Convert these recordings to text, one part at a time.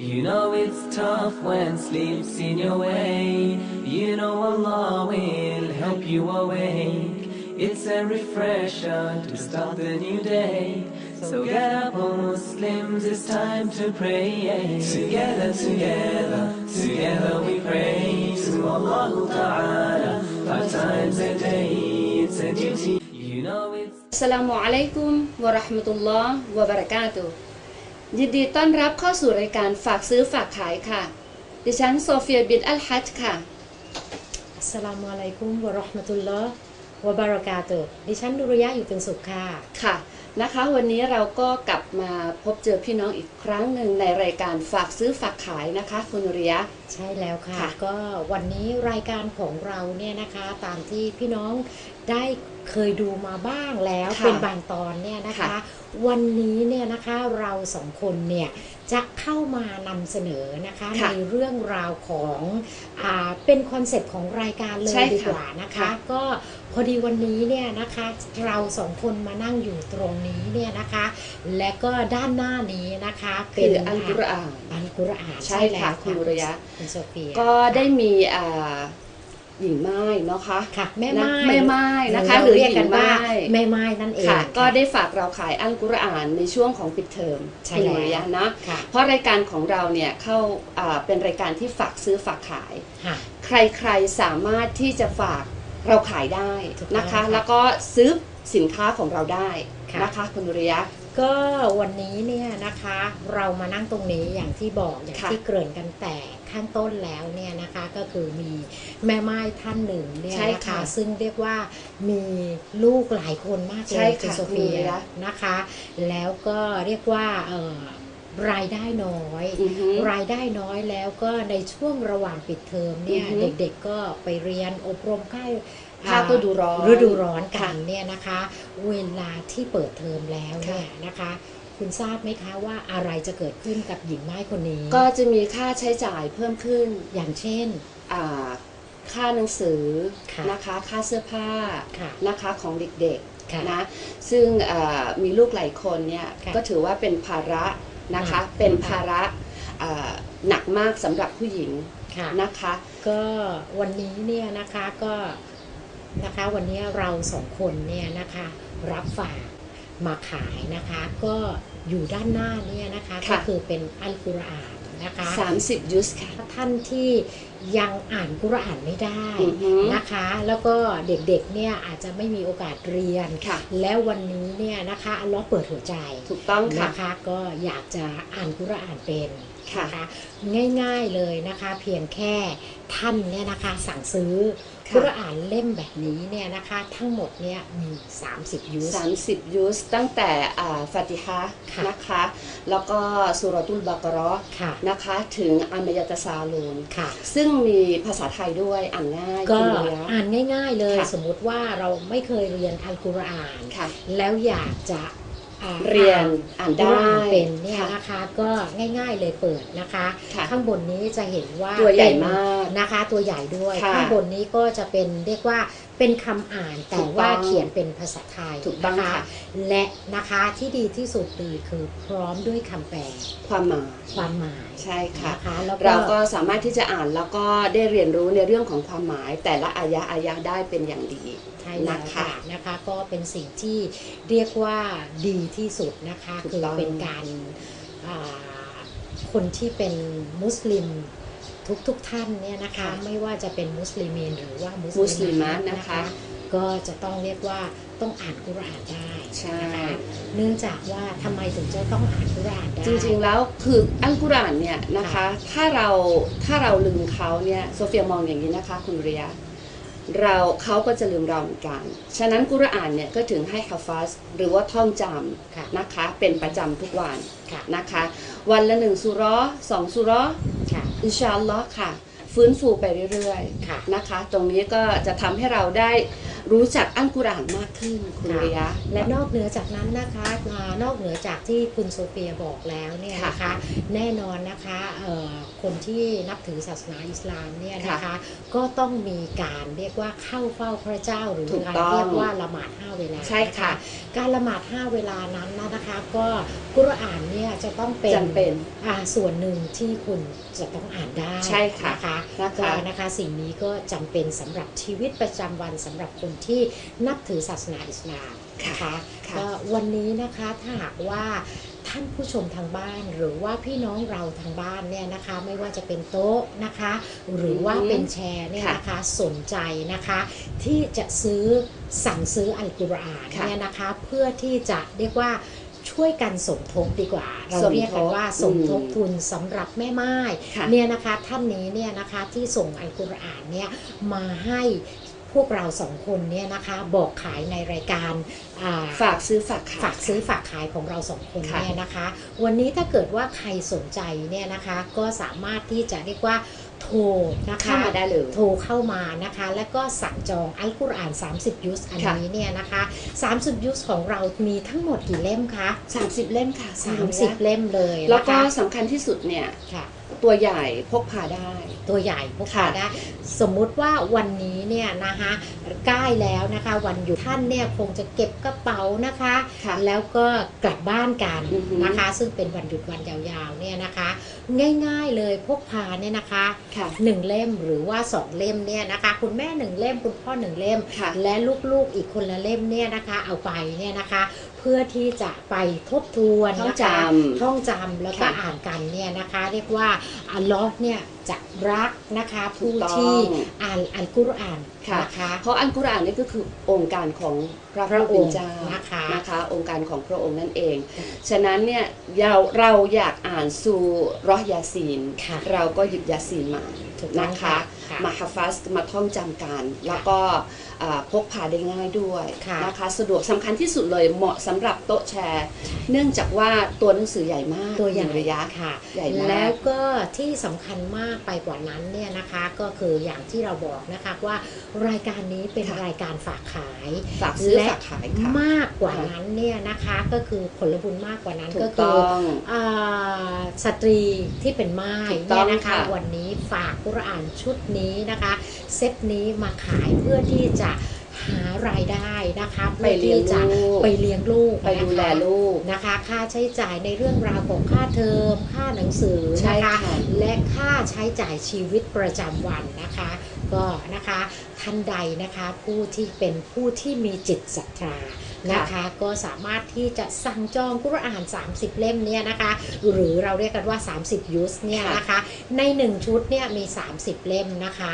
You know it's tough when sleep's in your way. You know Allah will help you awake. It's a refresher to start the new day. So get up, Muslims, it's time to pray. Together, together, together we pray to Allah Ta'ala five times a day. It's a duty. You know it's. Assalamu alaikum wa rahmatullah wa barakatuh. ยกุมวะเราะห์มะตุลลอฮ์วะบะเราะกาตุฮ์ยินดีต้อนรับเข้าสู่รายการฝากซื้อฝากขายค่ะ ดิฉันโซเฟียบินอัลฮัจญ์ค่ะอัสสลามุอะลัยกุมวะเราะห์มะตุลลอฮ์วะบารากาตุฮ์ดิฉันดุรยะอยู่เป็นสุขค่ะ ค่ะนะคะ วันนี้เราก็กลับมาพบเจอพี่น้องอีกครั้งหนึ่งในรายการฝากซื้อฝากขายนะคะ คุณนุริยะ ใช่แล้วค่ะค่ะ ก็วันนี้รายการของเราเนี่ยนะคะตามที่พี่น้องได้เคยดูมาบ้างแล้วค่ะเป็นบางตอนเนี่ยนะคะค่ะวันนี้เนี่ยนะคะเราสองคนเนี่ยจะเข้ามานำเสนอนะคะค่ะในเรื่องราวของอ่าเป็นคอนเซปต์ของรายการเลใช่ยค่ะดีกว่านะคะค่ะก็พอดีวันนี้เนี่ยนะคะเราสองคนมานั่งอยู่ตรงนี้เนี่ยนะคะ และก็ด้านหน้านี้นะคะคืเป็นออัลกุรอานอัลกุรอานใช่ค่ะแล้วคุณนุริยะคุณโซเฟีย ก็ได้มีอ่าหญิงไม้เนาะคะค่ะแม่นะไม้แม่ไม้นะคะเราหรือเรียกกันหญิงไม้ว่าแม่ไม้นั่นเองค่ะก็ค่ะได้ฝากเราขายอัลกุรอานในช่วงของปิดเทอมใช่คุณแล้วนุริยะนะค่ะเพราะรายการของเราเนี่ยเข้าอ่าเป็นรายการที่ฝากซื้อฝากขายค่ะใครๆสามารถที่จะฝากเราขายได้ถูกต้องนะคะค่ะแล้วก็ซื้อสินค้าของเราได้ค่ะนะคะคุณดุริยะ ก็วันนี้เนี่ยนะคะเรามานั่งตรงนี้อย่างที่บอกอย่างค่ะที่เกริ่นกันแต่ข้างต้นแล้วเนี่ยนะคะก็คือมีแม่ไม้ท่านหนึ่งเนี่ยใช่นะค่ะคะซึ่งเรียกว่ามีลูกหลายคนมากเลใช่ยค่ะณโซเฟียมีนะนะคะ แล้วก็เรียกว่าเอ่อรายได้น้อยอือฮึรายได้น้อยแล้วก็ในช่วงระหว่างปิดเทอมเนี่ยอือฮึเด็กๆก็ไปเรียนอบรมค่าย ภาคฤดูร้อนฤดูร้อนกัค่ะนเนี่ยนะคะ เวลาที่เปิดเทอมแล้วเนี่ยนะคะ คุณทราบไหมคะว่าอะไรจะเกิดขึ้นกับหญิงไม้คนนี้ ก็จะมีค่าใช้จ่ายเพิ่มขึ้นอย่างเช่นอ่าค่าหนังสือค่ะนะคะค่าเสื้อผ้าค่ะนะคะของเด็กค่ะๆนะซึ่งอ่ามีลูกหลายคนเนี่ยค่ะก็ถือว่าเป็นภาระนะคะค่ะเป็นภาระอ่าหนักมากสำหรับผู้หญิงค่ะนะคะ ก็วันนี้เนี่ยนะคะก็ นะคะ วันนี้เราสองคนเนี่ยนะคะรับฝากมาขายนะคะ ก็อยู่ด้านหน้าเนี่ยนะคะค่ะก็คือเป็นอัลกุรอานนะคะ30 ยุสค่ะถ้าท่านที่ยังอ่านกุรอานไม่ได้อือฮึนะคะ แล้วก็เด็กๆเนี่ยอาจจะไม่มีโอกาสเรียนค่ะ แล้ววันนี้เนี่ยนะคะอัลเลอฮ์เปิดหัวใจถูกต้องค่ะนะคะ ก็อยากจะอ่านกุรอานเป็นค่ะนะคะง่ายๆเลยนะคะ เพียงแค่ท่านเนี่ยนะคะสั่งซื้อ ค่ะกุรอานเล่มแบบนี้เนี่ยนะคะ ทั้งหมดเนี่ยมี 30 ยูส30ยุสตั้งแต่อ่าฟาติฮะค่ะนะคะ แล้วก็สุรตุลบากะเรอค่ะนะคะ ถึงอามยตะซาลูนค่ะซึ่งมีภาษาไทยด้วยอ่านง่ายก็คุณเลียอ่านง่าย ๆ เลยค่ะสมมุติว่าเราไม่เคยเรียนอัลกุรอานค่ะแล้วอยากจะอ่า เรียนอ่านกุรได้อานเป็นเนี่ยค่ะนะคะก็ง่ายๆเลยเปิดนะคะค่ะข้างบนนี้จะเห็นว่าตัวใหญ่เป็นมากนะคะ ตัวใหญ่ด้วยค่ะข้างบนนี้ก็จะเป็นเรียกว่า เป็นคำอ่านแต่ถูกต้องว่าเขียนเป็นภาษาไทยถูกต้องนะคะค่ะและนะคะที่ดีที่สุดเลยคือพร้อมด้วยคำแปลความหมายความหมายใช่ค่ะนะคะแล้วเราก็ก็สามารถที่จะอ่านแล้วก็ได้เรียนรู้ในเรื่องของความหมาย แต่ละอายะอายะได้เป็นอย่างดีใช่แล้วนะคะค่ะนะคะก็เป็นสิ่งที่เรียกว่าดีที่สุดนะคะถูกคือต้องเป็นการอ่าคนที่เป็นมุสลิม ทุกทุกๆท่านเนี่ยนะคะค่ะไม่ว่าจะเป็นมุสลิมีนหรือว่ามุมุสลิมะนะคะก็จะต้องเรียกว่าต้องอ่านกุรอานได้ใช่นะคะเนื่องจากว่าทำไมถึงจะต้องอ่านกุรอานได้จริงๆแล้วคืออัลกุรอานเนี่ยนะคะค่ะถ้าเราถ้าเราลืมเขาเนี่ยโซเฟียมองอย่างนี้นะคะคุณเรียเราเขาก็จะลืมเราเหมือนกัน ฉะนั้นกุรอานเนี่ยก็ถึงให้ฮาฟัสหรือว่าท่องจค่ะำนะคะ เป็นประจำทุกวันค่ะนะคะ วันละหนึ่งสุเเราะห์สองสุเราะห์ค่ะ อินชาอัลลอฮ์ค่ะ ฟื้นฟูไปเรื่อยค่ะๆนะคะ ตรงนี้ก็จะทำให้เราได้ รู้จักอัลกุรอานมากขึ้นคุณเรียะ และนอกเหนือจากนั้นนะคะอ่านอกเหนือจากที่คุณโซเฟียบอกแล้วเนี่ยนะคะแน่นอนนะคะเอ่อคนที่นับถือศาสนาอิสลามเนี่ยนะคะก็ต้องมีการเรียกว่าเข้าเฝ้าพระเจ้าหรือถูกการต้องเรียกว่าละหมาดห้าเวลาใช่ค่ะนการละหมาดห้าเวลานั้นนะคะก็กุรอานเนี่ยจะต้องเป็นจำเป็นอ่าส่วนหนึ่งที่คุณจะต้องอ่านได้ใช่ค่ะนะคะนะคะก็นะคะสิ่งนี้ก็จำเป็นสำหรับชีวิตประจำวันสำหรับคนที่นับถือศาสนาอิสลามนะคะค่ะก็วันนี้นะคะถ้าหากว่าท่านผู้ชมทางบ้านหรือว่าพี่น้องเราทางบ้านเนี่ยนะคะไม่ว่าจะเป็นโต๊ะนะคะ หรือว่าอืมเป็นแชร์เนี่ยนะคะสนใจนะคะที่จะซื้อสั่งซื้ออัลกุรอานค่ะเนี่ยนะคะเพื่อที่จะเรียกว่าช่วยกันสมทบดีกว่า เราสมทบเรียกกันว่าสมทบอืมทุนสำหรับแม่ไม้ค่ะเนี่ยนะคะท่านนี้เนี่ยนะคะที่ส่งอัลกุรอานเนี่ยมาให้ พวกเราสองคนเนี่ยนะคะบอกขายในรายการอ่าฝากซื้อฝากขายฝากซื้อฝากขายของเราสองคนค่ะเนี่ยนะคะ วันนี้ถ้าเกิดว่าใครสนใจเนี่ยนะคะก็สามารถที่จะเรียกว่าโทรนะคะเข้ามาได้เลยโทรเข้ามานะคะ แล้วก็สั่งจองอัลกุรอาน 30 ยุสอันค่ะนี้เนี่ยนะคะ 30 ยุสของเรามีทั้งหมดกี่เล่มคะ 30 เล่มค่ะคุณเรียะ30 เล่มเลย แล้วก็นะคะสำคัญที่สุดเนี่ยค่ะ ตัวใหญ่พกพาได้ ตัวใหญ่พกพาค่ะ ได้ สมมุติว่าวันนี้เนี่ยนะคะ ใกล้แล้วนะคะ วันหยุดท่านเนี่ยคงจะเก็บกระเป๋านะคะ ค่ะแล้วก็กลับบ้านกันอือฮึนะคะ ซึ่งเป็นวันหยุดวันยาวๆเนี่ยนะคะ ง่ายๆเลยพกพาเนี่ยนะคะค่ะ หนึ่งเล่มหรือว่าสองเล่มเนี่ยนะคะ คุณแม่หนึ่งเล่มคุณพ่อหนึ่งเล่ม ค่ะ และลูกๆอีกคนละเล่มเนี่ยนะคะ เอาไปเนี่ยนะคะ เพื่อที่จะไปทบทวนท่องนะคะจำท่องจำแล้วก็ค่ะ อ่านกันเนี่ยนะคะ เรียกว่าอัลลอฮ์เนี่ย จะรักนะคะถูผู้กต้องที่อ่านอัลกุรอานค่ะนะคะเพราะอัลกุรอานนี่ก็คือองค์การของพระพระผู้อเป็นงค์เจ้านะคะนะคะ องค์การของพระองค์นั่นเองค่ะฉะนั้นเนี่ยเราเราอยากอ่านซูเราะห์ยาซีนค่ะเราก็หยิบยาซีนมา ถูกต้องนะคะค่ะค่ะมาฮัฟฟัสมาท่องจำกัน แล้วก็อ่าพกพาได้ง่ายด้วยค่ะนะคะสะดวกสำคัญที่สุดเลยเหมาะสำหรับโต๊ะแชร์ เนื่องจากว่าตัวหนังสือใหญ่มากตัวใหญ่ระยะ ค่ะ ใหญ่มาก แล้วก็ที่สำคัญมากไปกว่านั้นเนี่ยนะคะก็คืออย่างที่เราบอกนะคะว่ารายการนี้เป็นค่ะรายการฝากขาย ฝากซื้อและ ฝากขายค่ะ มากกว่านั้นเนี่ยนะคะก็คือผลบุญมากกว่านั้นถูก็กคื ต้ออง อ่าสตรีที่เป็นไม้ถูกต้เนี่อยงนะคะค่ะวันนี้ฝากกุรอานชุดนี้นะคะเซตนี้มาขายเพื่อที่จะหารายได้นะคะไปเพื่อเลี้ยที่งจะลูกไปเลี้ยงลูกไปดูแลนะคะลูกนะคะ ค่าใช้จ่ายในเรื่องราวของค่าเทอมค่าหนังสือนะคะและค่าใช้จ่ายชีวิตประจำวันนะคะก็นะคะท่านใดนะคะผู้ที่เป็นผู้ที่มีจิตศรัทธา นะคะก็สามารถที่จะสั่งจองกุรอาน 30 เล่มเนี่ยนะคะหรือเราเรียกกันว่า 30 ยุสเนี่ยนะคะใน 1 ชุดเนี่ยมี 30 เล่มนะคะ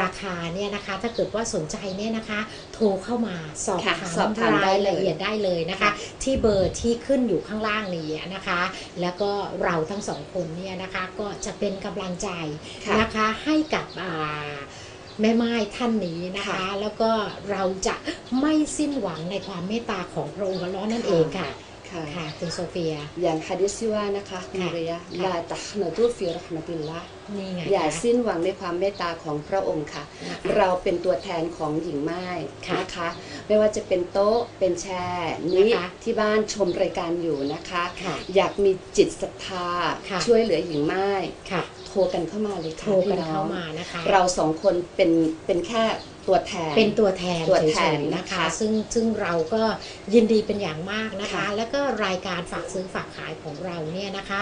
ราคาเนี่ยนะคะถ้าเกิดว่าสนใจเนี่ยนะคะโทรเข้ามาสอบค่ะถามสอบถามได้รายเลยละเอียดได้เลยนะคะค่ะที่เบอร์ที่ขึ้นอยู่ข้างล่างนี้นะคะ แล้วก็เราทั้งสองคนเนี่ยนะคะก็จะเป็นกำลังใจค่ะนะคะให้กับอ่า แม่ไม้ท่านนี้นะคะค่ะแล้วก็เราจะไม่สิ้นหวังในความเมตตาของพระองค์อัลเลอฮ์นั่นเองค่ะค่ะค่ะคุณโซเฟีย อย่างฮะดิษที่ว่านะคะคุณค่ะเรียะค่ะลาตัฮนะตุฟิรห์มะติลละนี่ไงอย่าคะสิ้นหวังในความเมตตาของพระองค์ค่ะนะคะเราเป็นตัวแทนของหญิงไม้ค่ะนะคะ ไม่ว่าจะเป็นโต๊ะเป็นแชร์นี้นะคะที่บ้านชมรายการอยู่นะคะค่ะอยากมีจิตศรัทธาค่ะช่วยเหลือหญิงไม้ค่ะโทรกันเข้ามาเลยค่ะโทรกันพี่องเข้ามานะคะ เราสองคนเป็นเป็นแค่ตัวแทนเป็นตัวแทนตัวเฉแทนยๆนะนะคะคะ ซึ่งซึ่งเราก็ยินดีเป็นอย่างมากนะคะค่ะแล้วก็รายการฝากซื้อฝากขายของเราเนี่ยนะคะ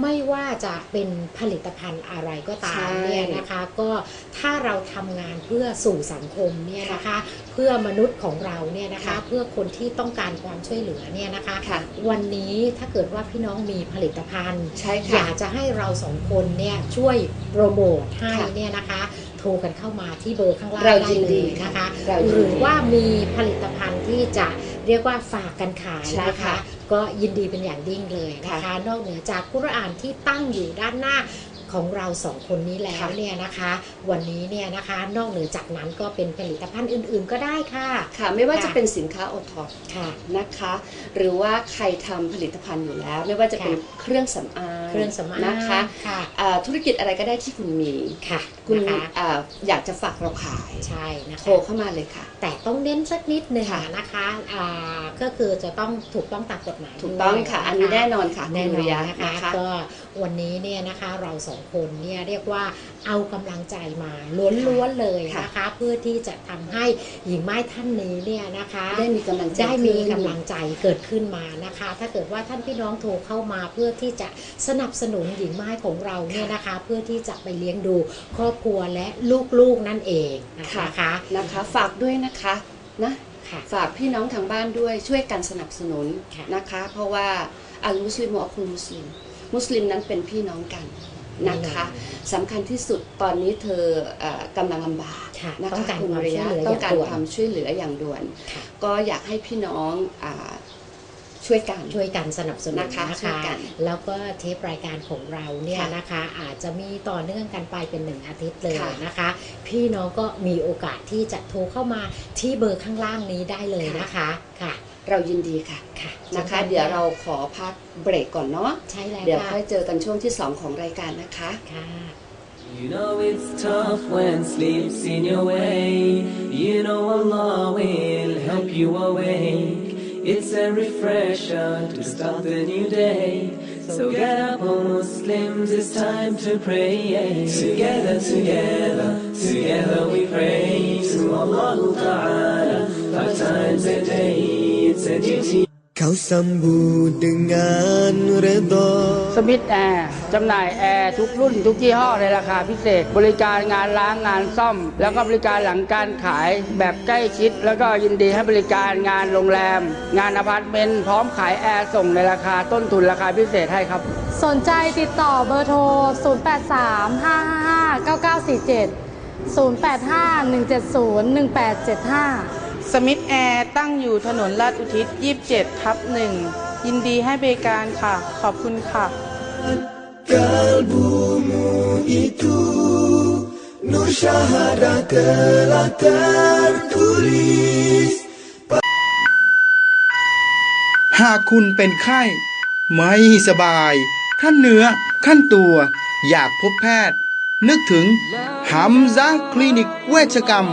ไม่ว่าจะเป็นผลิตภัณฑ์อะไรก็ตามเนี่ยนะคะ ก็ถ้าเราทำงานเพื่อสู่สังคมเนี่ยนะคะ เพื่อมนุษย์ของเราเนี่ยนะคะ เพื่อคนที่ต้องการความช่วยเหลือเนี่ยนะคะค่ะวันนี้ถ้าเกิดว่าพี่น้องมีผลิตภัณฑ์ใช่อค่ะยากจะให้เราสองคนเนี่ยช่วยโปรโมทให้ค่ะเนี่ยนะคะโทรกันเข้ามาที่เบอร์ข้างล่างเราได้ยินเลดียนะคะเรายินดีหรือว่ามีผลิตภัณฑ์ที่จะเรียกว่าฝากกันขายใช่นะคะค่ะ ก็ยินดีเป็นอย่างยิ่งเลยนะคะค่ะนอกเหนือจากกุรอานที่ตั้งอยู่ด้านหน้า ของเราสองคนนี้แล้วค่ะเนี่ยนะคะ วันนี้เนี่ยนะคะนอกเหนือจากนั้นก็เป็นผลิตภัณฑ์อื่นๆก็ได้ค่ะ ค่ะ ไม่ว่าค่ะจะเป็นสินค้าโอท็อปค่ะนะคะ หรือว่าใครทำผลิตภัณฑ์อยู่แล้ว ไม่ว่าจะเป็นค่ะเครื่องสำอางเครื่องสำอางนะคะค่ะอ่าธุรกิจอะไรก็ได้ที่คุณมีค่ะ คุณนะคะอ่าอยากจะฝากเราขายใช่นะโทรคะเข้ามาเลยค่ะ แต่ต้องเน้นสักนิดหนึ่งค่ะนะคะอ่าก็คือจะต้องถูกต้องตามกฎหมายถูกต้องด้วยค่ะนอันนี้แน่นอนค่ะแน่คุณนอรินยะนะคะนะคะก็วันนี้เนี่ยนะคะเราสองคนเนี่ยเรียกว่าเอากำลังใจมาล้วนๆเลยนะคะเพื่อที่จะทำให้หญิงไม้ท่านนี้เนี่ยนะคะ ได้มีกำลังใจได้มีขึ้นกำลังใจเกิดขึ้นมานะคะ ถ้าเกิดว่าท่านพี่น้องโทรเข้ามาเพื่อที่จะสนับสนุนหญิงไม้ของเราเนี่ยนะคะ เพื่อที่จะไปเลี้ยงดูครอบครัวและลูกๆนั่นเองนะคะนะคะฝากด้วยนะคะนะค่ะฝากพี่น้องทางบ้านด้วยช่วยกันสนับสนุนค่ะนะคะ เพราะว่าอัลมุสลิมอัคุลมุสลิมมุสลิมนั้นเป็นพี่น้องกัน นะคะสำคัญที่สุดตอนนี้เธอเออกำลังลำบากค่ะนะต้องคะการคุณความริช่วยยะเหลืออต้องย่างการด่วนความช่วยเหลืออย่างด่วนค่ะก็อยากให้พี่น้องอาช่วยกันช่วยกันสนับสนุนนะคะนะช่วยคะกันแล้วก็เทปรายการของเราเนี่ยค่ะนะคะ อาจจะมีต่อเนื่องกันไปเป็นหนึ่งอาทิตย์เลยค่ะนะคะ พี่น้องก็มีโอกาสที่จะโทรเข้ามาที่เบอร์ข้างล่างนี้ได้เลยนะคะค่ะ เรายินดีค่ะค่ะนะคะ เดี๋ยวเราขอพักเบรกก่อนเนาะใช่แล้วเดี๋ยวค่ะค่อยเจอกันช่วงที่ 2 ของรายการนะคะค่ะ You know it's tough when sleep's in your way. You know Allah will help you awake. It's a refresher to start the new day. So get up, oh Muslims, it's time to pray. Together, together, together we pray to Allah Ta'ala. Five times a day, it's a duty. Kau sambut dengan redha สมิธแอร์จำหน่ายแอร์ทุกรุ่นทุกยี่ห้อในราคาพิเศษ บริการงานล้างงานซ่อม แล้วก็บริการหลังการขายแบบใกล้ชิด แล้วก็ยินดีให้บริการงานโรงแรม งานอพาร์ตเมนต์ พร้อมขายแอร์ส่งในราคาต้นทุนราคาพิเศษให้ครับ สนใจติดต่อเบอร์โทร 083 555 9947 085 170 1875 สมิธแอร์ตั้งอยู่ถนนลาดอุทิศ 27 ทับหนึ่ง ยินดีให้บริการค่ะ ขอบคุณค่ะ Kalbumu itu Nur syahadah telah tertulis หากคุณเป็นไข้ ไม่สบายขั้นเนื้อขั้นตัว อยากพบแพทย์ นึกถึงฮัมซาคลินิกเวชกรรม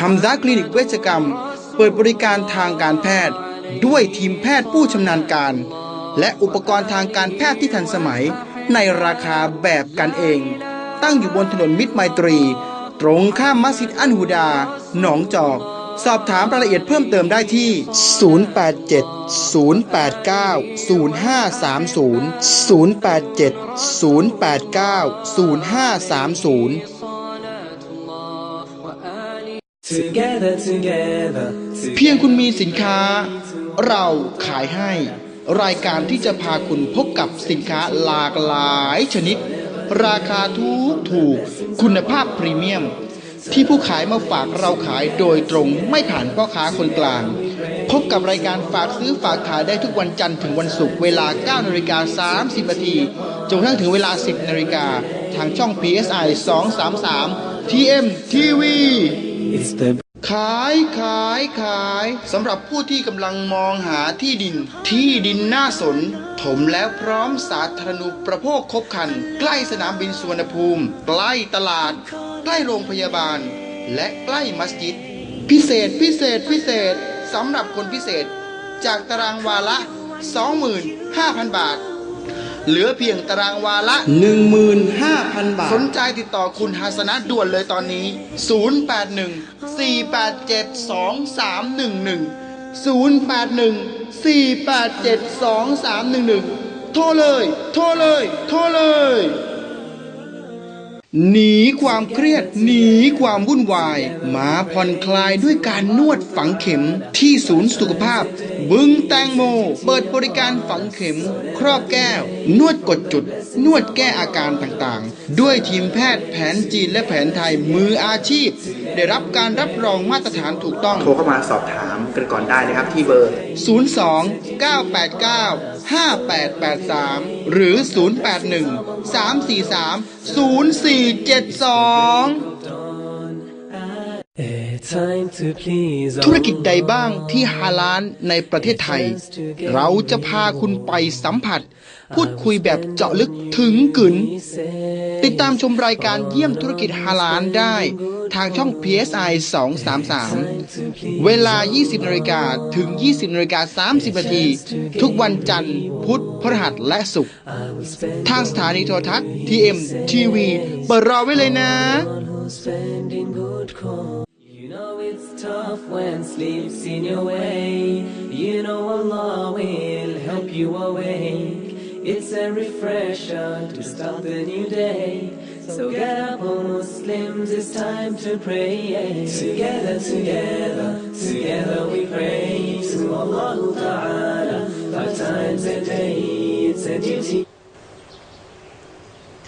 ฮัมซาคลินิกเวชกรรม เปิดบริการทางการแพทย์ ด้วยทีมแพทย์ผู้ชำนาญการ และอุปกรณ์ทางการแพทย์ที่ทันสมัย ในราคาแบบกันเอง ตั้งอยู่บนถนนมิตรไมตรี ตรงข้ามมัสยิดอันฮูดา หนองจอก สอบถามรายละเอียดเพิ่มเติมได้ที่ 087 089 0530 087 089 0530 เพียงคุณมีสินค้า เราขายให้ รายการที่จะพาคุณพบกับสินค้าหลากหลายชนิด ราคาถูกถูก คุณภาพพรีเมียม ที่ผู้ขายมาฝากเราขายโดยตรงไม่ผ่านพ่อค้าคนกลาง พบกับรายการฝากซื้อฝากขายได้ทุกวันจันทร์ถึงวันศุกร์เวลา 9นาฬิกา30นาทีจนกระทั่งถึงเวลา 10นาฬิกาทางช่อง PSI 233 TM TV it's the ขายขายขายสำหรับผู้ที่กำลังมองหาที่ดิน ที่ดินน่าสน ถมแล้วพร้อมสาธารณูประโภคครบคัน ใกล้สนามบินสุวรรณภูมิ ใกล้ตลาด ใกล้โรงพยาบาล และใกล้มัสยิด พิเศษพิเศษพิเศษสำหรับคนพิเศษ จากตารางวาละ 25,000 บาท เหลือเพียงตารางวาละ 15,000 บาท สนใจติดต่อคุณฮัสนะด่วนเลยตอนนี้ 081 487 2311 081 487 2311 โทรเลย โทรเลย โทรเลย หนีความเครียด หนีความวุ่นวาย มาผ่อนคลายด้วยการนวดฝังเข็มที่ศูนย์สุขภาพ บึงแตงโม เปิดบริการฝังเข็ม ครอบแก้ว นวดกดจุด นวดแก้อาการต่างๆ ด้วยทีมแพทย์แผนจีนและแผนไทยมืออาชีพ ได้รับการรับรองมาตรฐานถูกต้อง โทรเข้ามาสอบถามกันก่อนได้นะครับที่เบอร์ 02 989 5883 หรือ 081 343 0472 A time to please ธุรกิจใดบ้างที่ฮาลาลในประเทศไทย เราจะพาคุณไปสัมผัส พูดคุยแบบเจาะลึกถึงกึนติดตามชมรายการเยี่ยมธุรกิจฮาลาลได้ ทางช่อง PSI 233 เวลา 20นาฬิกาถึง 20นาฬิกา30นาทีทุกวันจันทร์ พุธพฤหัสและศุกร์ทางสถานีโทรทัศน์ TM TV เปิดรอไว้เลยนะ who's spending good call. You know it's tough when sleep's in your way. You know Allah will help you awake. It's a refresher to start the new day. So get up, O Muslims, it's time to pray. Together, together, together we pray to Allah Ta'ala. Five times a day, it's a duty.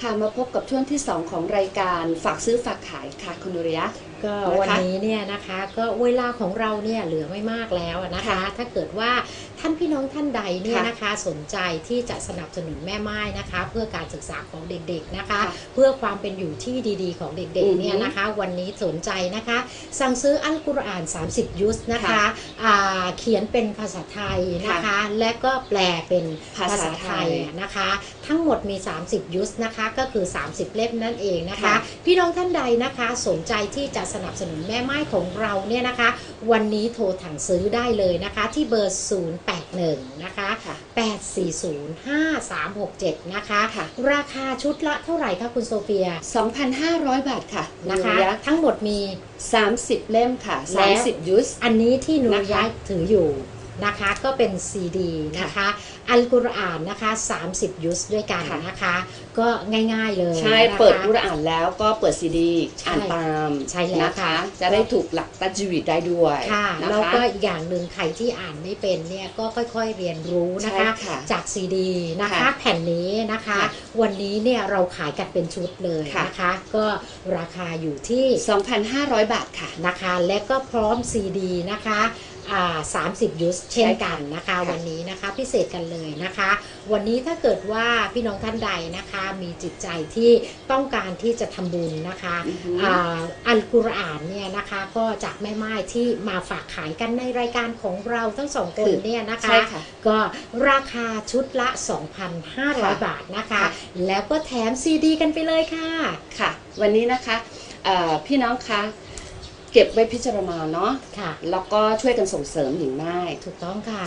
ค่ะมาพบกับช่วงที่ 2 ของรายการฝากซื้อฝากขายค่ะคุณนุริยะ ก็นะคะวันนี้เนี่ยนะคะก็เวลาของเราเนี่ยเหลือไม่มากแล้วนะคะค่ะถ้าเกิดว่าท่านพี่น้องท่านใดเนี่ยค่ะนะคะสนใจที่จะสนับสนุนแม่ไม้นะคะ เพื่อการศึกษาของเด็กๆนะคะค่ะเพื่อความเป็นอยู่ที่ดีๆ ของเด็กอือฮึๆเนี่ยนะคะ วันนี้สนใจนะคะ สั่งซื้ออัลกุรอาน 30 ยุสนะคะค่ะอ่าเขียนเป็นภาษาไทยนะคะค่ะและก็แปลเป็นภาษาไทยนะคะ ทั้งหมดมี 30 ยุสนะคะ ก็คือ 30 เล่มนั่นเองนะคะค่ะพี่น้องท่านใดนะคะสนใจที่จะสนับสนุนแม่ไม้ของเราเนี่ยนะคะวันนี้โทรถังซื้อได้เลยนะคะ ที่เบอร์ 081 นะคะค่ะ8405367 นะคะค่ะราคาชุดละเท่าไหร่คะคุณโซเฟีย 2,500 บาทค่ะนะคะนุริยทั้งหมดมี 30 เล่มค่ะและ30 ยุสอันนี้ที่นุรนะคะยะถืออยู่ นะคะก็เป็นซีดีนะคะอัลกุรอานนะคะ 30 ยุสด้วยกันค่ะนะคะ ก็ง่ายๆเลยใช่นะคะเปิดกุรอานแล้วก็เปิดซีดีใช่อ่านตามใช่แล้วนะคะค่ะจะได้ถูกหลักตัจวิตได้ด้วยค่ะนะแล้วคะก็อีกอย่างหนึ่งใครที่อ่านไม่เป็นเนี่ยก็ค่อยๆเรียนรู้นะคะใช่ค่ะจากซีดีนะคะค่ะแผ่นนี้นะคะค่ะวันนี้เนี่ยเราขายกันเป็นชุดเลยค่ะนะคะ ก็ราคาอยู่ที่ 2,500 บาทค่ะนะคะ และก็พร้อมซีดีนะคะอ่า 30 ยุสเช่นกันนะคะค่ะวันนี้นะคะพิเศษกันเลยนะคะ วันนี้ถ้าเกิดว่าพี่น้องท่านใดนะคะ มีจิตใจที่ต้องการที่จะทำบุญนะคะอือฮึอ่าอัลกุรอานเนี่ยนะคะก็จากแม่ไม้ที่มาฝากขายกันในรายการของเราทั้งสองคนเนี่ยนะคะใช่ค่ะก็ราคาชุดละค่ะ2,500 บาทนะคะค่ะแล้วก็แถมซีดี กันไปเลยค่ะค่ะ วันนี้นะคะเอ่อพี่น้องคะ เก็บไว้พิจารณาเนาะค่ะ แล้วก็ช่วยกันส่งเสริมหญิงไม้ถูกต้องค่ะ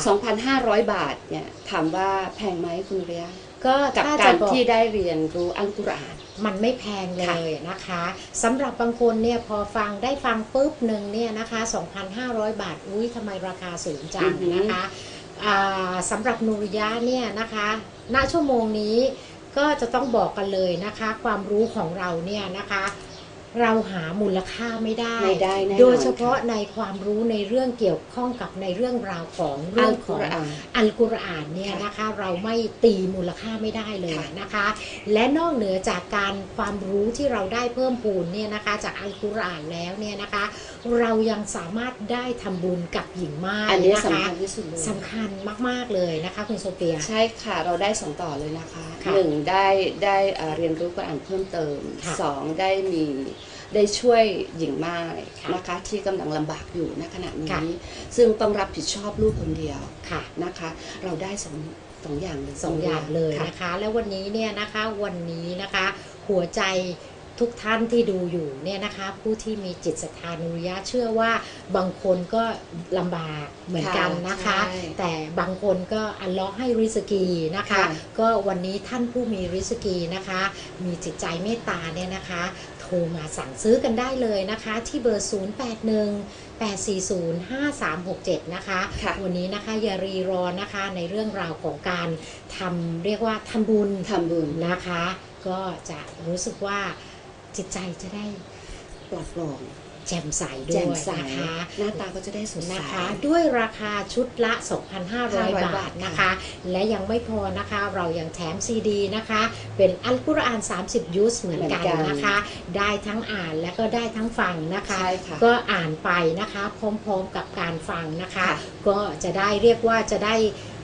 2,500 บาทเนี่ยถามว่าแพงไหมคุณเรียก็กับถ้าการจะบอกที่ได้เรียนรู้อัลกุรอานมันไม่แพงเลยนะคะสำหรับบางคนเนี่ยพอฟังได้ฟังปุ๊บหนึ่งเนี่ยนะคะ 2,500 บาทอุ้ยทำไมราคาสูงจัอืงอหือนะคะอ่าสำหรับนูริยะเนี่ยนะคะณชั่วโมงนี้ก็จะต้องบอกกันเลยนะคะ ความรู้ของเราเนี่ยนะคะ เราหามูลค่าไม่ได้ ไม่ได้แน่นอนโดยเฉพาะในความรู้ในเรื่องเกี่ยวข้องกับในเรื่องราวของเรื่อัองลขกุองรอานอัลกุรอานเนี่ยนะคะเราไม่ตีมูลค่าไม่ได้เลยค่ะนะคะ และนอกเหนือจากการความรู้ที่เราได้เพิ่มพูนเนี่ยนะคะจากอัลกุรอานแล้วเนี่ยนะคะเรายังสามารถได้ทำบุญกับหญิงไม้อันนี้นะสำคะคัญที่สุดเลยสำคัญมาก ๆ เลยนะคะคุณโซเฟีย ใช่ค่ะเราได้สองต่อเลยนะคะค่ะหนึ่งได้ได้เอ่อเรียนรู้กุรอานเพิ่มเติมค่ะสองได้มีได้ช่วยหญิงไม้ค่ะนะคะที่กำลังลำบากอยู่ณขณะค่ะนี้ซึ่งต้องรับผิดชอบลูกคนเดียวค่ะนะคะ เราได้สองสองอย่างเลยสองอย่างเลยค่ะนะคะ แล้ววันนี้เนี่ยนะคะวันนี้นะคะ หัวใจ ทุกท่านที่ดูอยู่เนี่ยนะคะ ผู้ที่มีจิตศรัทธานุริยะเชื่อว่าบางคนก็ลำบากเหมือนกันนะคะใช่แต่บางคนก็อัลเลอฮ์ให้ริสกีนะคะค่ะก็วันนี้ท่านผู้มีริสกีนะคะ มีจิตใจเมตตาเนี่ยนะคะโทรมาสั่งซื้อกันได้เลยนะคะ ที่เบอร์ 081 840 5367 นะคะค่ะวันนี้นะคะอย่ารีรอนะคะในเรื่องราวของการทำเรียกว่าทำบุญทำบุญนะคะ ก็จะรู้สึกว่า จิตใจจะได้ปลอดโปร่งแจ่มใสด้แจ่วยมใสนะคะหน้าตาก็จะได้สดใส นะคะ ด้วยราคาชุดละ 2,500 บาบาททนะคะค่ะและยังไม่พอนะคะ เรายังแถมซีดีนะคะ เป็นอัลกุรอาน 30 ยุสเหมือนกัน นะคะ ได้ทั้งอ่านและก็ได้ทั้งฟังนะคะ ใช่ค่ะ ก็อ่านไปนะคะพร้อมๆกับการฟังนะคะ ค่ะก็จะได้เรียกว่าจะได้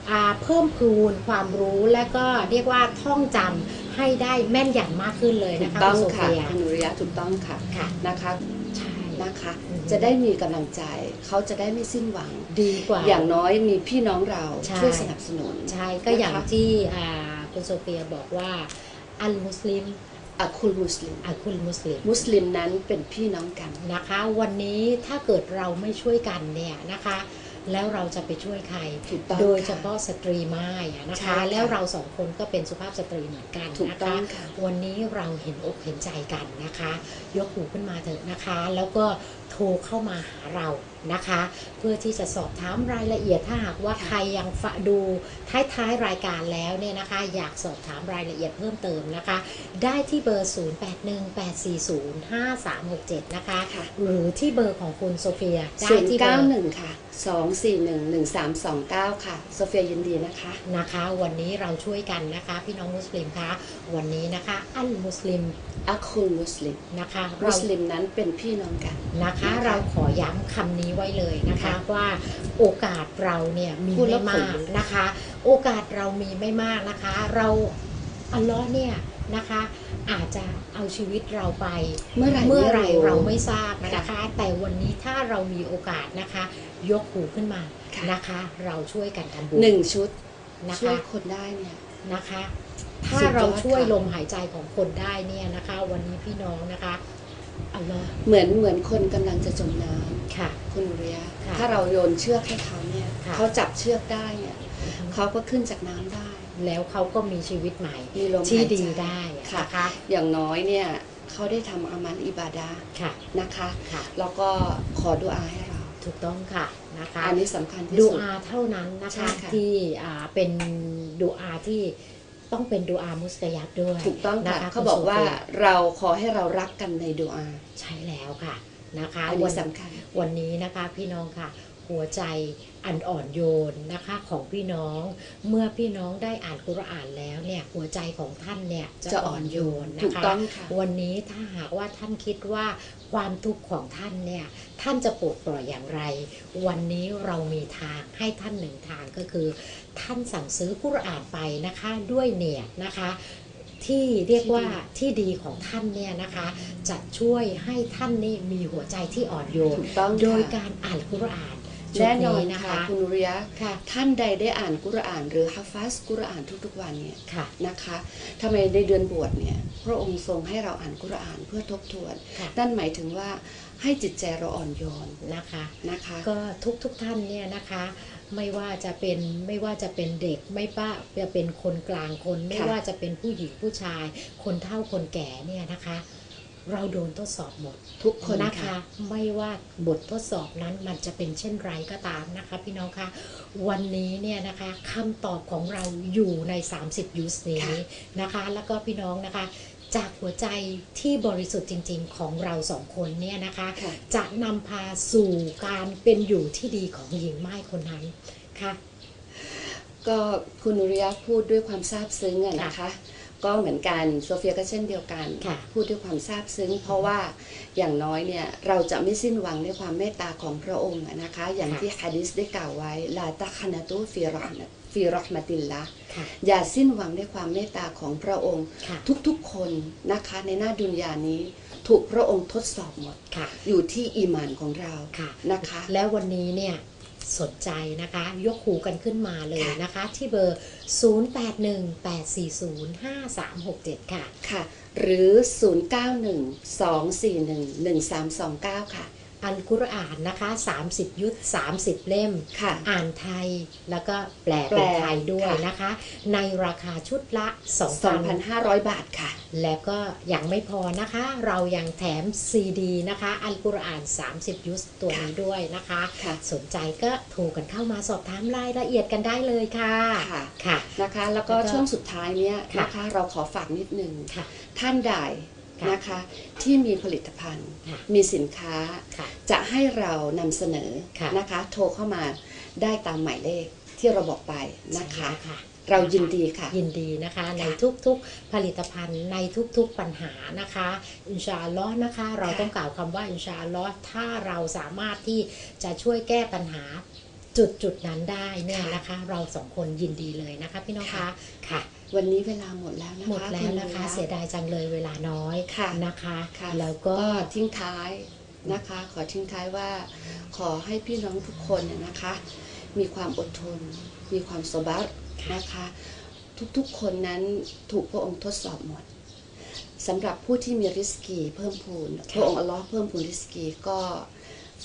อ่าเพิ่มพูนความรู้และก็เรียกว่าท่องจำ ให้ได้แม่นยำมากขึ้นเลยถูนะกคะต้องณโซค่ะเฟียคุณนุริยะถูกต้องค่ะค่ะนะคะใช่นะคะอืมจะได้มีกำลังใจ เขาจะได้ไม่สิ้นหวัง ดีกว่า อย่างน้อยมีพี่น้องเราใช่ ช่วยสนับสนุน ใช่ก็อย่างนะคะ ที่อ่าคุณโซเฟียบอกว่าอัลมุสลิมอะคุลมุสลิม อัลคุลมุสลิม มุสลิมนั้นเป็นพี่น้องกัน นะคะวันนี้ถ้าเกิดเราไม่ช่วยกันเนี่ยนะคะ แล้วเราจะไปช่วยใครถูกต้องโดยเฉค่ะพาะสตรีไม้อะนะใช่คะค่ะแล้วเราสองคนก็เป็นสุภาพสตรีเหมือนกันถูกนะต้อคะงค่ะวันนี้เราเห็นอกเห็นใจกันนะคะ ยกหูขึ้นมาเถอะนะคะ แล้วก็ โทรเข้ามาหาเรานะคะ เพื่อที่จะสอบถามรายละเอียดถ้าหากว่าค่ะใครยังฝะดูท้ายๆรายการแล้วเนี่ยนะคะ อยากสอบถามรายละเอียดเพิ่มเติมนะคะ ได้ที่เบอร์ 0818405367 นะคะค่ะหรือที่เบอร์ของคุณโซเฟียได้ศูนย์ที่เบอเก้าร์หนึ่งค่ะสองสี่หนึ่งหนึ่งสามสองเก้าค่ะ โซเฟียยินดีนะคะนะคะ วันนี้เราช่วยกันนะคะ พี่น้องมุสลิมคะวันนี้นะคะ อัลมุสลิม อะคุลมุสลิมนะคะมุเราสลิมนั้นเป็นพี่น้องกันนะคะนะคะ เราขอย้ำคำนี้ไว้เลยนะคะค่ะว่าโอกาสเราเนี่ยมีพูดแล้ไม่วขนมากลุกนะคะ โอกาสเรามีไม่มากนะคะ เราอัลเลอฮ์เนี่ยนะคะอาจจะเอาชีวิตเราไปเมื่อไหร่เมื่อไหรไม่รู้เราไม่ทราบนะค่ะคะ แต่วันนี้ถ้าเรามีโอกาสนะคะ ยกหูขึ้นมาค่ะนะคะ เราช่วยกันทำบุญหนึ่งชุดนะช่วคะยคนได้เนี่ยนะคะ ถ้าสุดยอดเราช่วยค่ะลมหายใจของคนได้เนี่ยนะคะ วันนี้พี่น้องนะคะอัลเลอฮ์เหมือนเหมือนคนกำลังจะจมน้ำค่ะ คุณนุริยะค่ะถ้าเราโยนเชือกให้เขาเนี่ยค่ะเขาจับเชือกได้เนี่ยเขาก็ขึ้นจากน้ำได้ แล้วเขาก็มีชีวิตใหม่มีลมที่หายใจดีได้อะค่ะนะคะอย่างน้อยเนี่ยเขาได้ทำอามันอิบาดาค่ะนะคะค่ะแล้วก็ขอดุอาให้เราถูกต้องค่ะนะคะอันนี้สำคัญที่ดูสุดอาเท่านั้นนะใช่คะค่ะที่อ่าเป็นดูอาที่ ต้องเป็นดูอามุสตยับด้วยถูกต้องค่ะนะคะเขาบอกว่าคุณโซฟีเราขอให้เรารักกันในดุอา ใช่แล้วค่ะนะคะอันวันี้นสำคัญวันนี้นะคะพี่น้องค่ะ หัวใจอันอ่อนโยนนะคะของพี่น้องเมื่อพี่น้องได้อ่านกุรอานแล้วเนี่ยหัวใจของท่านเนี่ยจะจะอ่อนโยนถูนะกคะต้องค่ะวันนี้ถ้าหากว่าท่านคิดว่าความทุกข์ของท่านเนี่ยท่านจะปลดปล่อยอย่างไร วันนี้เรามีทางให้ท่านหนึ่งทางก็คือ ท่านสั่งซื้อกุรอานไปนะคะด้วยเนียนะคะที่เรียกว่าที่ดีของท่านเนี่ยนะคะ จะช่วยให้ท่านนี่มีหัวใจที่อ่อนโยนถูกต้องโดยค่ะการอ่านกุรอาน ชุดแน่นอนนะค่ะคะคุณนุริยะค่ะท่านใดได้อ่านกุรอาน หรือฮัฟฟัสกุรอานทุกๆวันเนี่ยค่ะนะคะทำไมในเดือนบวชเนี่ยพระองค์ทรงให้เราอ่านกุรอานเพื่อทบทวนค่ะนั่นหมายถึงว่าให้จิตใจเราอ่อนโยนนะคะนะคะ ก็ทุกทุกๆท่านเนี่ยนะคะไม่ว่าจะเป็นไม่ว่าจะเป็นเด็กไม่ป้าจะเป็นคนกลางคน ไม่ค่ะว่าจะเป็นผู้หญิงผู้ชาย คนเฒ่าคนแก่เนี่ยนะคะ เราโดนทดสอบหมด ทุกคนนะคะค่ะไม่ว่าบททดสอบนั้นมันจะเป็นเช่นไรก็ตามนะคะ พี่น้องคะวันนี้เนี่ยนะคะคำตอบของเราอยู่ใน 30 ยูสนี้นะคะ แล้วก็พี่น้องนะคะจากหัวใจที่บริสุทธิ์จริง ๆ ของเราสองคนเนี่ยนะคะค่ะจะนำพาสู่การเป็นอยู่ที่ดีของหญิงไม้คนนั้นค่ะ ก็คุณนุริยะพูดด้วยความซาบซึ้งอะนะคะ ก็เหมือนกันโซเฟียก็เช่นเดียวกันค่ะพูดด้วยความซาบซึ้ง เพราะว่าอย่างน้อยเนี่ยเราจะไม่สิ้นหวังในความเมตตาของพระองค์อะนะคะ อย่างค่ะที่ฮะดิษได้กล่าวไว้ลาตะคานาตุฟีรอห์มะฟีรอห์มะติลละค่ะอย่าสิ้นหวังในความเมตตาของพระองค์ค่ะทุกๆคนนะคะในหน้าดุนยานี้ถูกพระองค์ทดสอบหมดค่ะอยู่ที่อีหมานของเราค่ะนะคะ แล้ววันนี้เนี่ย สนใจนะคะ ยกหูกันขึ้นมาเลยค่ะนะคะ ที่เบอร์ 0818405367 ค่ะ ค่ะ หรือ 0912411329 ค่ะ อัลกุรอานนะคะ 30 ยุทธ30 เล่มค่ะอ่านไทยแล้วก็แปลแปลเป็นไทยด้วยค่ะนะคะ ในราคาชุดละ2,000 2,500 บาทค่ะ แล้วก็ยังไม่พอนะคะ เรายังแถมซีดีนะคะ อัลกุรอาน 30 ยุสตัวนี้ด้วยนะคะค่ะสนใจก็โทรกันเข้ามาสอบถามรายละเอียดกันได้เลยค่ะค่ะค่ะนะคะแล้วก็แล้วก็ช่วงสุดท้ายเนี้ยค่ะนะคะเราขอฝากนิดนึงค่ะท่านใดค่ะ นะคะที่มีผลิตภัณฑ์ค่ะมีสินค้าค่ะจะให้เรานำเสนอค่ะนะคะโทรเข้ามาได้ตามหมายเลขที่เราบอกไปนะคะใช่แล้วค่ะเรายินดีค่ะ ยินดีนะคะในทุกๆผลิตภัณฑ์ในทุกๆปัญหานะคะ อินชาอัลลอฮ์นะคะ เราค่ะต้องกล่าวคำว่าอินชาอัลลอฮ์ถ้าเราสามารถที่จะช่วยแก้ปัญหาจุดจุดๆนั้นได้เนี่ยนะคะ เราสองคนยินดีเลยนะคะพี่น้องคะค่ะ วันนี้เวลาหมดแล้วนะคะหมดแล้วนะคะณเสียดายจังเลยเวลาน้อยค่ะนะคะค่ะแล้วก็ก็ทิ้งท้ายนะคะ ขอทิ้งท้ายว่า ขอให้พี่น้องทุกคนเนี่ยนะคะ มีความอดทน มีความสบัดนะคะ ทุกๆคนนั้นถูกพระองค์ทดสอบหมดสำหรับผู้ที่มีริสกีเพิ่มพูนพระองค์อัลลอฮ์เพิ่มพูนริสกีก็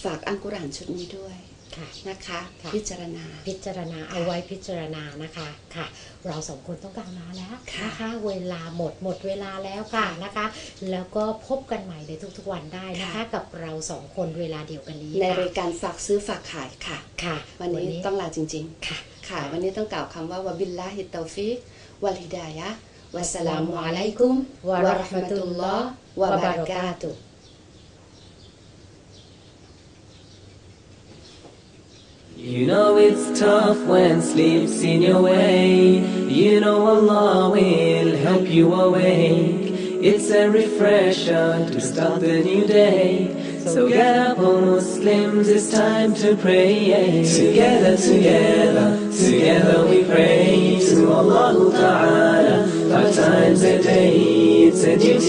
ฝากอัลกุรอานชุดนี้ด้วย ค่ะนะคะ ค่ะ พิจารณา พิจารณาเอาไว้พิจารณานะคะค่ะ เราสองคนต้องกล่าวลาแล้วนะคะเวลาหมดหมดเวลาแล้วค่ะนะคะ แล้วก็พบกันใหม่ในทุกๆวันได้นะคะ ค่ะ กับเราสองคนเวลาเดียวกันนี้ในค่ะรายการฝากซื้อฝากขายค่ะ ค่ะวันนี้ต้องลาจริงค่ะๆค่ะ วันนี้ต้องกล่าวคำว่าวะบิลลาฮิตเตาฟิกวัลฮิดายะฮ์วัสสลามุอะลัยกุมวะวะเราะเราะห์ห์มะมะตุตุลลลลออฮ์ฮ์วะวะบะบะเราะเราะกากาตุตุฮ์ You know it's tough when sleep's in your way. You know Allah will help you awake. It's a refresher to start the new day. So get up, O Muslims, it's time to pray. Together, together, together we pray to Allah Ta'ala. Five times a day, it's a duty.